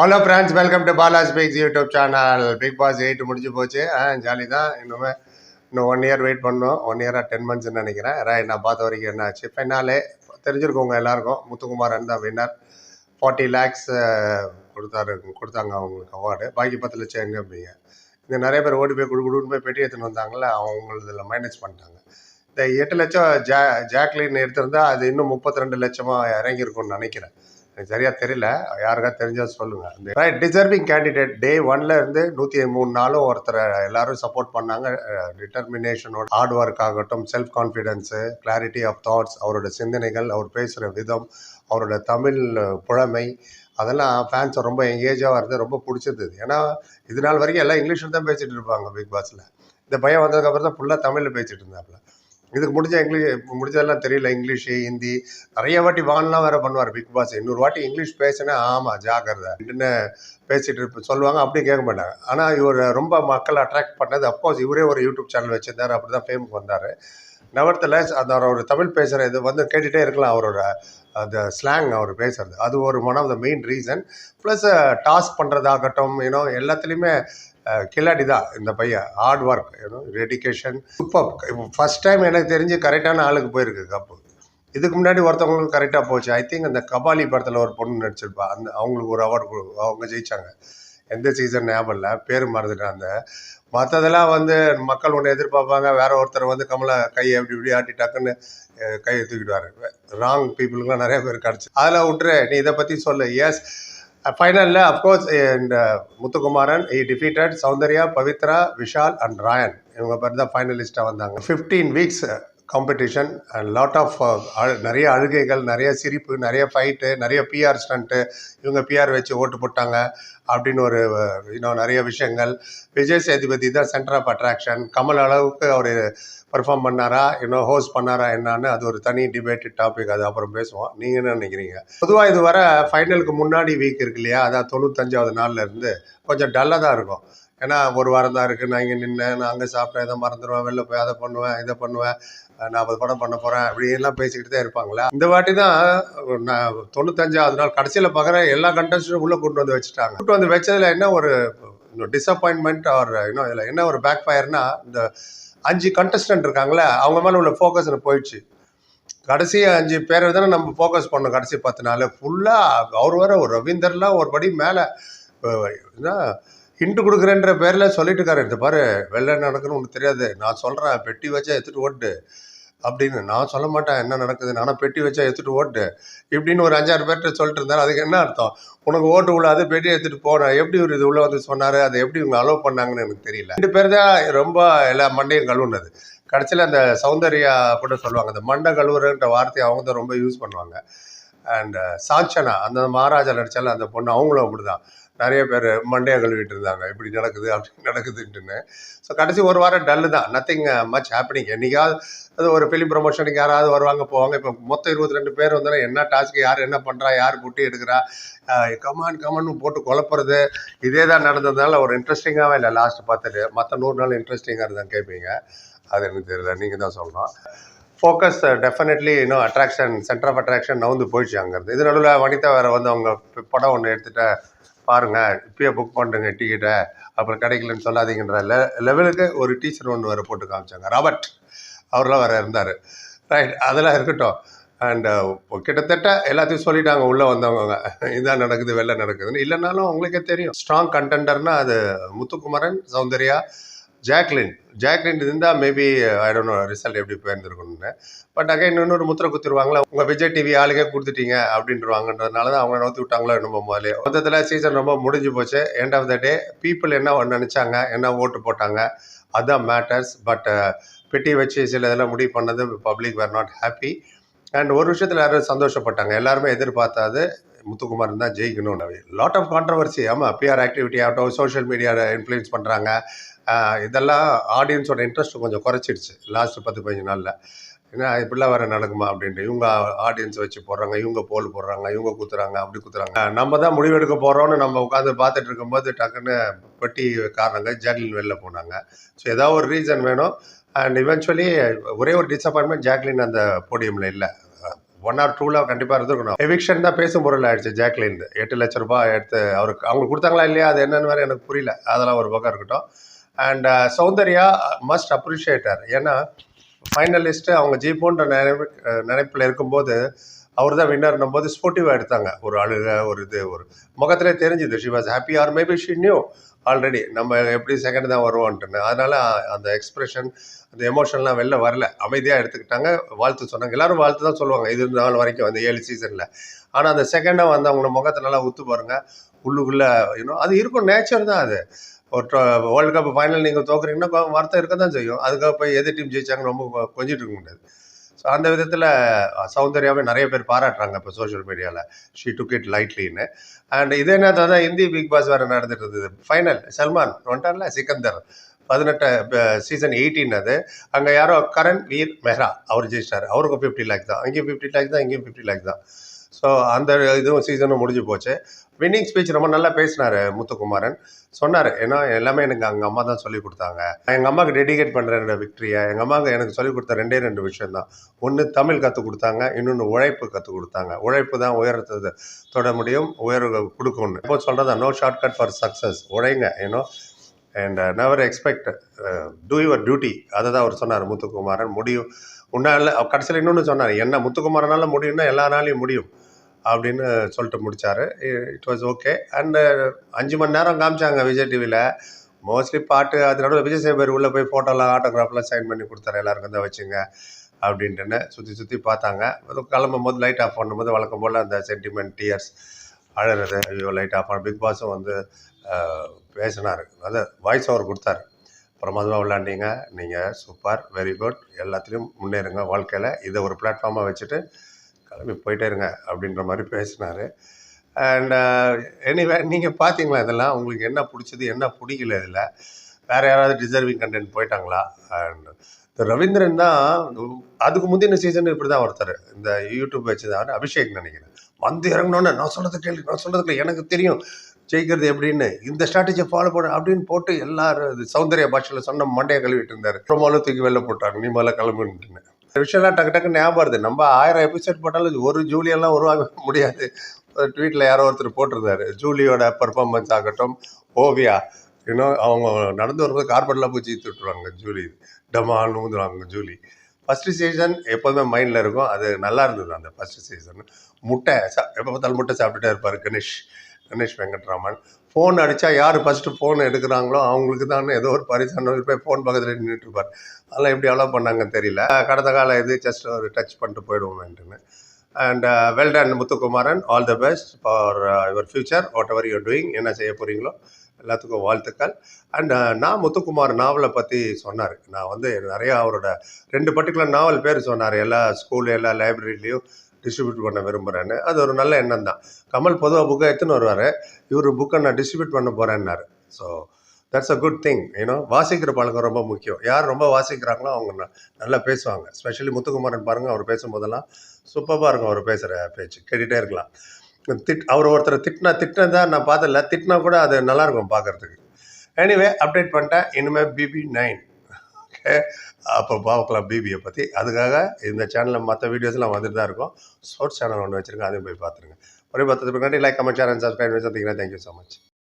Hello friends welcome to Bala's pics YouTube channel Bigg Boss eight முடிஞ்சு போச்சு. ஆ ஜாலி தான். இன்னுமே இன்னும் ஒன் இயர் வெயிட் பண்ணோம். ஒன் இயராக டென் மந்த்ஸ்னு நினைக்கிறேன். ரைட் நான் பார்த்த வரைக்கும் என்ன ஆச்சு ஃபைனாலே தெரிஞ்சிருக்கவங்க எல்லாருக்கும் முத்துக்குமாரன் தான் வின்னர் ஃபார்ட்டி லேக்ஸ் கொடுத்தாரு கொடுத்தாங்க அவங்களுக்கு அவார்டு பாக்கி பத்து லட்சம் எங்கே அப்படிங்க. இங்கே நிறைய பேர் ஓடி போய் குடு குடுன்னு போய் பெட்டி எடுத்துன்னு வந்தாங்கல்ல அவங்களதில் மைனஸ் பண்ணிட்டாங்க. இந்த எட்டு லட்சம் ஜா ஜாக்லின் எடுத்திருந்தா அது இன்னும் முப்பத்தி ரெண்டு லட்சமாக இறங்கியிருக்கும்னு நினைக்கிறேன். எனக்கு சரியா தெரியல. யாருக்கா தெரிஞ்சா சொல்லுங்க. ரைட் டிசர்விங் கேண்டிடேட் டே ஒன்ல இருந்து நூற்றி மூணு நாளும் ஒருத்தரை எல்லாரும் சப்போர்ட் பண்ணாங்க. டிட்டர்மினேஷனோட ஹார்ட் ஒர்க் ஆகட்டும் self confidence clarity of thoughts அவரோட சிந்தனைகள் அவர் பேசுகிற விதம் அவரோட தமிழ் புழமை அதெல்லாம் ஃபேன்ஸை ரொம்ப எங்கேஜாக வருது ரொம்ப பிடிச்சிருந்தது ஏன்னா இது நாள் வரைக்கும் எல்லாம் இங்கிலீஷில் தான் பேசிகிட்டு இருப்பாங்க பிக் பாஸில் இந்த பையன் வந்ததுக்கப்புறம் தான் ஃபுல்லாக தமிழில் பேசிகிட்டு இருந்தாப்புல இதுக்கு முடிஞ்ச இங்கிலீஷ் முடிஞ்சதெல்லாம் தெரியல இங்கிலீஷு ஹிந்தி. நிறைய வாட்டி வான்லாம் வேற பண்ணுவார் பிக் பாஸ். இன்னொரு வாட்டி இங்கிலீஷ் பேசினா ஆமாம் ஜாக்கிரதை. அப்படின்னு பேசிகிட்டு இருப்ப சொல்லுவாங்க அப்படி கேட்க மாட்டாங்க. ஆனால் இவர் ரொம்ப மக்கள் அட்ராக்ட் பண்ணது அப்போஸ் இவரே ஒரு யூடியூப் சேனல் வச்சுருந்தார் அப்படி தான் ஃபேமுக்கு வந்தார். நவர்த்தில் அந்த அவர் தமிழ் பேசுகிற இது வந்து கேட்டுகிட்டே இருக்கலாம் அவரோட அந்த ஸ்லாங் அவர் பேசுறது. அது ஒரு one of the main reason plus task பண்ணுறதாகட்டும் ஏன்னோ எல்லாத்துலேயுமே கில்லாடி தான் இந்த பையன். ஹார்ட் ஒர்க் டெடிக்கேஷன் இப்போ ஃபஸ்ட் டைம் எனக்கு தெரிஞ்சு கரெக்டான ஆளுக்கு போயிருக்கு கப்பு. இதுக்கு முன்னாடி ஒருத்தவங்களுக்கு கரெக்டாக போச்சு. ஐ திங்க் அந்த கபாலி படத்தில் ஒரு பொண்ணு நடிச்சிருப்பா. அந்த அவங்களுக்கு ஒரு அவார்டு அவங்க ஜெயிச்சாங்க. எந்த சீசன் ஞாபகம் இல்லை. பேர் மறந்துட்டேன் அந்த. மற்றதெல்லாம் வந்து மக்கள் ஒன்று எதிர்பார்ப்பாங்க. வேற ஒருத்தர் வந்து கமலை கையை எப்படி இப்படி ஆட்டி டக்குன்னு கையை தூக்கிடுவார். ராங் பீப்புளுக்குலாம் நிறைய பேர் கிடச்சி. அதில் விட்டுரு நீ இதை பற்றி சொல்லு. எஸ் ஃபைனலில் அஃப்கோர்ஸ் இந்த முத்துக்குமாரன் இ டிஃபீட்டட் சௌந்தர்யா பவித்ரா விஷால் அண்ட் ராயன் இவங்க பேர் தான் ஃபைனலிஸ்ட்டாக வந்தாங்க. Fifteen weeks competition and lot of நிறைய அழுகைகள் நிறைய சிரிப்பு நிறைய ஃபைட்டு நிறைய பிஆர் ஸ்டண்ட்டு இவங்க பிஆர் வச்சு ஓட்டு போட்டாங்க அப்படின்னு ஒரு இன்னும் நிறைய விஷயங்கள். விஜய் சேதுபதி தான் சென்டர் ஆஃப் அட்ராக்ஷன் கமல் அளவுக்கு அவர் பர்ஃபார்ம் பண்ணாரா இன்னும் ஹோஸ்ட் பண்ணாரா என்னன்னு அது ஒரு தனி டிபேட்டட் டாபிக் அது அப்புறம் பேசுவோம். நீங்கள் என்ன நினைக்கிறீங்க? பொதுவாக இது வர ஃபைனலுக்கு முன்னாடி வீக் இருக்கு இல்லையா அதான் தொண்ணூத்தஞ்சாவது நாள்ல இருந்து கொஞ்சம் டல்லாக தான் இருக்கும். ஏன்னா ஒரு வாரம் தான் இருக்குது நான் இங்கே நின்னேன் நான் அங்கே சாப்பிட்டேன் இதை மறந்துடுவேன் வெளில போய் அதை பண்ணுவேன் இதை பண்ணுவேன். நாற்பது படம் பண்ண போகிறேன் அப்படி எல்லாம் பேசிக்கிட்டு தான் இருப்பாங்களா. இந்த வாட்டி தான் நான் தொண்ணூத்தஞ்சாவது நாள் கடைசியில் பார்க்குறேன் எல்லா கண்டஸ்டும் உள்ளே கூட்டு வந்து வச்சுட்டாங்க. கூட்டு வந்து வச்சதில் என்ன ஒரு டிசப்பாயின்மெண்ட் அவர் இன்னும் இதில் என்ன ஒரு பேக் ஃபயர்னா இந்த அஞ்சு கண்டஸ்டன்ட் இருக்காங்களே அவங்க மேலே உள்ள ஃபோக்கஸ் போயிடுச்சு. கடைசி அஞ்சு பேரை தானே நம்ம ஃபோக்கஸ் பண்ணோம் கடைசி பத்து நாள். ஃபுல்லாக அவர் வர ஒரு ரவீந்தர்லாம் ஒரு படி மேலே என்ன ஹிண்ட் கொடுக்குறேன்ற பேரில் சொல்லிட்டு இருக்காரு. இந்த பாரு வெளில நடக்குன்னு ஒன்று தெரியாது. நான் சொல்கிறேன் பெட்டி வச்சா எடுத்துகிட்டு ஓட்டு. அப்படின்னு நான் சொல்ல மாட்டேன். என்ன நடக்குது? நானும் பெட்டி வச்சா எடுத்துகிட்டு ஓட்டு. இப்படின்னு ஒரு அஞ்சாறு பேர்கிட்ட சொல்லிட்டு இருந்தாரு. அதுக்கு என்ன அர்த்தம்? உனக்கு ஓட்டு உள்ளாது பெட்டி எடுத்துகிட்டு போனேன் எப்படி ஒரு இது உள்ளே வந்து சொன்னார்? அதை எப்படி இவங்க அலோவ் பண்ணாங்கன்னு எனக்கு தெரியல. ரெண்டு பேர் தான் ரொம்ப எல்லா மண்டையும் கழுவுனது. கடைசியில் அந்த சௌந்தர்யா கூட சொல்லுவாங்க அந்த மண்டை கழுவுறன்ற வார்த்தையை அவங்க தான் ரொம்ப யூஸ் பண்ணுவாங்க. அண்ட் சாஞ்சனா அந்த மகாராஜா நடிச்சால அந்த பொண்ணு அவங்களும் அப்படிதான். நிறைய பேர் மண்டையை கழுவிட்டு இருந்தாங்க. இப்படி நடக்குது அப்படி நடக்குதுன்ட்டுன்னு. ஸோ கடைசி ஒரு வாரம் டல்லு தான். நத்திங் மச் ஹேப்பனிங் என்றைக்காவது அது ஒரு ஃபிலிம் ப்ரொமோஷனுக்கு யாராவது வருவாங்க போவாங்க. இப்போ மொத்தம் இருபத்தி ரெண்டு பேர் வந்தாலும் என்ன டாஸ்க்கு யார் என்ன பண்ணுறா யார் புட்டி எடுக்கிறா? கமான் கமான்னு போட்டு குழப்புறது. இதே தான் நடந்ததுனால ஒரு இன்ட்ரெஸ்டிங்காகவே இல்லை. லாஸ்ட் பார்த்துட்டு மற்ற நூறு நாள் இன்ட்ரெஸ்டிங்காக இருந்தால் கேட்பீங்க அது எனக்கு தெரியல. நீங்கள் தான் சொல்லணும். ஃபோக்கஸ் டெஃபினெட்லி இன்னும் அட்ராக்ஷன் சென்டர் ஆஃப் அட்ராக்ஷன் நவுந்து போயிடுச்சு அங்கேருந்து. இது நடுவில் வனிதா வேறு வந்து அவங்க படம் ஒன்று எடுத்துகிட்ட பாருங்கள் இப்பயே புக் பண்ணுறேங்க டிக்கெட்டை அப்புறம் கிடைக்கலன்னு சொல்லாதீங்கன்ற லெ லெவலுக்கு ஒரு டீச்சர் ஒன்று வேறு போட்டு காமிச்சாங்க ராபர்ட். அவர்லாம் வேறு இருந்தார். ரைட் அதெல்லாம் இருக்கட்டும். அண்டு கிட்டத்தட்ட எல்லாத்தையும் சொல்லிட்டாங்க உள்ளே வந்தவங்க இதான் நடக்குது வெளில நடக்குதுன்னு. இல்லைனாலும் உங்களுக்கே தெரியும். ஸ்ட்ராங் கண்டெண்டர்னால் அது முத்துக்குமரன் சௌந்தர்யா ஜாக்லின். ஜாக்லின் இருந்தால் மேபி ஐடோன் ரிசல்ட் எப்படி போயிருந்துருக்கணும்னு பட் அகைன் இன்னொரு முத்திரை குத்துருவாங்களா உங்கள் விஜய் டிவி ஆளுக்கே கொடுத்துட்டீங்க அப்படின்றவாங்கன்றதுனால தான் அவங்க நோத்தி விட்டாங்களோ என்னமோ முதலே மொத்தத்தில் சீசன் ரொம்ப முடிஞ்சு போச்சு. End of the day people என்ன நினச்சாங்க என்ன ஓட்டு போட்டாங்க அதுதான் மேட்டர்ஸ் பட் பெட்டி வச்சு சில இதெல்லாம் முடிவு பண்ணது public were not happy and ஒரு விஷயத்தில் யாரும் சந்தோஷப்பட்டாங்க. எல்லாருமே எதிர்பார்த்தாது முத்துக்குமார் தான் ஜெயிக்கணும் லாட் ஆஃப் கான்ட்ரவர்சி ஆமாம் பிஆர் ஆக்டிவிட்டி ஆகட்டும் சோஷியல் மீடியாவில் இன்ஃப்ளூயன்ஸ் பண்ணுறாங்க இதெல்லாம் ஆடியன்ஸோட இன்ட்ரெஸ்ட் கொஞ்சம் குறைச்சிடுச்சு. லாஸ்ட் பத்து பதினஞ்சு நாளில். ஏன்னா இப்படிலாம் வேறு நடக்குமா அப்படின்ட்டு. இவங்க ஆடியன்ஸ் வச்சு போடுறாங்க இவங்க போல் போடுறாங்க இவங்க குத்துறாங்க அப்படி குத்துறாங்க. நம்ம தான் முடிவெடுக்க போகிறோம்னு நம்ம உட்காந்து பார்த்துட்டு இருக்கும்போது டக்குன்னு பெட்டி காரணங்க ஜாக்லின் வெளில போனாங்க. ஸோ ஏதாவது ஒரு ரீசன் வேணும். அண்ட் இவென்ச்சுவலி ஒரே ஒரு டிசப்பாயின்மெண்ட் ஜாக்லின் அந்த போடியமில் இல்லை. ஒன் ஆர் டூவில் கண்டிப்பாக இருந்துருக்கணும். எவிக்ஷன் தான் பேசும் பொருள் ஆயிடுச்சு ஜாக்லின் எட்டு லட்ச ரூபாய் எடுத்து அவருக்கு அவங்களுக்கு கொடுத்தாங்களா இல்லையா அது என்னன்னு வேறு எனக்கு புரியல. அதெல்லாம் ஒரு பக்கம் இருக்கட்டும். And uh, Soundarya must appreciate her ஏன்னா ஃபைனலிஸ்ட்டு அவங்க ஜீப்போன்ற நினைப்பு நினைப்பில் இருக்கும்போது அவர் தான் வின்னர்னும் போது ஸ்போர்ட்டிவாக எடுத்தாங்க. ஒரு அழுக ஒரு இது ஒரு முகத்திலே தெரிஞ்சுது. She was happy or maybe she knew already நம்ம எப்படி செகண்ட் தான் வருவோன்ட்டுன்னு. அதனால அந்த எக்ஸ்பிரஷன் அந்த எமோஷன்லாம் வெளில வரல. அமைதியாக எடுத்துக்கிட்டாங்க. வாழ்த்து சொன்னாங்க. எல்லாரும் வாழ்த்து தான் சொல்லுவாங்க. இது நாள் வரைக்கும் அந்த ஏழு சீசனில் ஆனால் அந்த செகண்டாக வந்து அவங்கள முகத்தை நல்லா உத்து பாருங்க. உள்ளுக்குள்ளே இன்னும் அது இருக்கும். நேச்சர் தான் அது. ஒரு வேர்ல்டு கப் ஃபைனல் நீங்கள் தோக்குறீங்கன்னா கொ- வருத்தம் இருக்க தான் செய்யும். அதுக்காக போய் எது டீம் ஜெயிச்சாங்க ரொம்ப கொஞ்சிட்டு இருக்க முடியாது. ஸோ அந்த விதத்தில் சௌந்தர்யாவே நிறைய பேர் பாராட்டுறாங்க இப்போ சோஷியல் மீடியாவில் ஷீ டுக் இட் லைட்லின்னு அண்ட் இதே நேரத்தில் தான் இந்தி பிக் பாஸ் வேறு நடந்துட்டு இருந்தது. ஃபைனல் சல்மான் வந்துட்டார்ல சிக்கந்தர். பதினெட்டு சீசன் எயிட்டீன் அது. அங்கே யாரோ கரண் வீர் மெஹ்ரா அவர் ஜெயிச்சிட்டார் அவருக்கும் ஃபிஃப்டி லேக் தான். அங்கேயும் ஃபிஃப்டி லேக் தான் இங்கேயும் ஃபிஃப்டி லேக் தான். ஸோ அந்த இதுவும் சீசனும் முடிஞ்சு போச்சு. வின்னிங் ஸ்பீச் ரொம்ப நல்லா பேசினார் முத்துக்குமாரன். சொன்னார் ஏன்னா எல்லாமே எனக்கு எங்கள் அம்மா தான் சொல்லி கொடுத்தாங்க. எங்கள் அம்மாவுக்கு டெடிகேட் பண்ணுற விக்டரியை விக்ட்ரியை எங்கள் அம்மாவுக்கு எனக்கு சொல்லி கொடுத்த ரெண்டே ரெண்டு விஷயம் தான் ஒன்று தமிழ் கற்றுக் கொடுத்தாங்க இன்னொன்று உழைப்பு கற்றுக் கொடுத்தாங்க. உழைப்பு தான் உயரத்தை தொட முடியும் உயர்வு கொடுக்கணும். இப்போ சொல்கிறதா no short cut for success உழைங்க ஏன்னோ and never expect do your duty அதை தான் அவர் சொன்னார் முத்துக்குமாரன் முடியும். உன்னால கடைசியில் இன்னொன்று சொன்னார் என்ன முத்துக்குமாரனால முடியும்னா எல்லா நாளையும் முடியும். அப்படின்னு சொல்லிட்டு முடித்தார் இட் வாஸ் ஓகே அண்டு அஞ்சு மணி நேரம் காமிச்சாங்க விஜய் டிவியில் மோஸ்ட்லி பாட்டு அது நடுவில் விஜய் சேபர் உள்ளே போய் ஃபோட்டோலாம் ஆட்டோகிராஃப்லாம் சைன் பண்ணி கொடுத்தாரு. எல்லாருக்கும் தான் வச்சுங்க அப்படின்ட்டுன்னு சுற்றி சுற்றி பார்த்தாங்க. அது கிளம்பும் போது லைட் ஆஃப் பண்ணும்போது வழக்கம் போல் அந்த சென்டிமெண்ட் டியர்ஸ் அழகிறது ஐயோ லைட் ஆஃப் பண்ண பிக் பாஸும் வந்து பேசினார். அது வாய்ஸ் ஓவர் கொடுத்தாரு. பிரமாதமாக விளாண்டீங்க நீங்கள் சூப்பர் வெரி குட் எல்லாத்துலேயும் முன்னேறுங்க வாழ்க்கையில். இதை ஒரு பிளாட்ஃபார்மாக வச்சுட்டு கிளம்பி போயிட்டே இருங்க அப்படின்ற மாதிரி பேசினார். அண்ட் எனிவே uh, நீங்கள் பார்த்தீங்களா இதெல்லாம்? உங்களுக்கு என்ன பிடிச்சது? என்ன பிடிக்கல இதில்? வேறு யாராவது டிசர்விங் கண்டென்ட் போயிட்டாங்களா? அண்ட் இந்த ரவீந்திரன் தான் அதுக்கு முந்தின சீசன் இப்படி தான் ஒருத்தர். இந்த யூடியூப் வச்சு தான் அபிஷேக் நினைக்கிறேன். வந்து இறங்கினோன்னே நான் சொல்கிறது கேள்வி நான் சொல்கிறது எனக்கு தெரியும். ஜெயிக்கிறது எப்படின்னு. இந்த ஸ்ட்ராட்டஜியை ஃபாலோ பண்ண அப்படின்னு போட்டு எல்லாரும் இது சௌந்தர்ய பாஷையில் சொன்ன மண்டையை கழுவிட்டு இருந்தார். ரொம்ப தூக்கி வெளில போட்டாங்க. நீ மேலே கிளம்புன்ட்டுன்னு. விஷயம்லாம் டக்கு டக்கு ஞாபகம் வருது. நம்ம ஆயிரம் எபிசோட் போட்டாலும் ஒரு ஜூலியெல்லாம் உருவாக்க முடியாது. ட்வீட்டில் யாரோ ஒருத்தர் போட்டிருந்தாரு. ஜூலியோட பர்ஃபார்மன்ஸ் ஆகட்டும் ஓவியா. இன்னும் அவங்க நடந்து வரும்போது கார்பெட்லாம் போய் சீத்து விட்டுருவாங்க ஜூலி. டமால்னு ஊந்துருவாங்க ஜூலி. ஃபஸ்ட்டு சீசன் எப்போதுமே மைண்டில் இருக்கும். அது நல்லா இருந்தது அந்த ஃபஸ்ட்டு சீசன் முட்டை சா எப்போ பார்த்தாலும் முட்டை சாப்பிட்டுட்டே இருப்பார் கணேஷ். கணேஷ் வெங்கட்ராமன். ஃபோன் அடித்தா யார் ஃபஸ்ட்டு ஃபோன் எடுக்கிறாங்களோ அவங்களுக்கு தான் ஏதோ ஒரு பரிசான போய் ஃபோன் பக்கத்தில் நின்றுட்டுருப்பார் அதெல்லாம் எப்படி அலோவ் பண்ணாங்கன்னு தெரியல. கடந்த காலம் இது ஜஸ்ட் ஒரு டச் பண்ணிட்டு போயிடுவோமேன்ட்டுன்னு. And well done Muthukumaran. All the best for your future whatever you're doing என்ன செய்ய போகிறீங்களோ எல்லாத்துக்கும் வாழ்த்துக்கள். அண்ட் uh, நான் முத்துக்குமார் நாவலை பற்றி சொன்னார். நான் வந்து நிறையா அவரோட ரெண்டு பர்டிகுலர் நாவல் பேர் சொன்னார். எல்லா ஸ்கூல் எல்லா லைப்ரரிலையும் டிஸ்ட்ரிபியூட் பண்ண விரும்புகிறேன்னு அது ஒரு நல்ல எண்ணம் தான் கமல் பொதுவாக புக்கை எடுத்துன்னு வருவார். இவர் புக்கை நான் டிஸ்ட்ரிபியூட் பண்ண போகிறேன்னாரு so that's a good thing ஏன்னா வாசிக்கிற பழக்கம் ரொம்ப முக்கியம். யார் ரொம்ப வாசிக்கிறாங்களோ அவங்க நல்லா பேசுவாங்க. ஸ்பெஷலி முத்துக்குமாரன் பாருங்கள் அவர் பேசும்போதெல்லாம் சூப்பராக இருக்கும் அவர் பேசுகிற பேச்சு. கேட்டுகிட்டே இருக்கலாம். திட் அவர் ஒருத்தர் திட்டினா திட்டினதா நான் பார்த்ததில்ல. திட்டினா கூட அது நல்லாயிருக்கும் பார்க்குறதுக்கு. எனிவே அப்டேட் பண்ணிட்டேன். இனிமேல் பிபி நைன் ஓகே அப்போ பார்க்கலாம் பிபியை பற்றி அதுக்காக இந்த சேனலில் மற்ற வீடியோஸ்லாம் வந்துட்டு தான் இருக்கும். ஸ்போர்ட்ஸ் சேனல் ஒன்று வச்சுருக்கேன். அதையும் போய் பார்த்துருங்க. ஒரே பத்து பின்னாடி like comment share and subscribe சந்திங்கன்னா thank you so much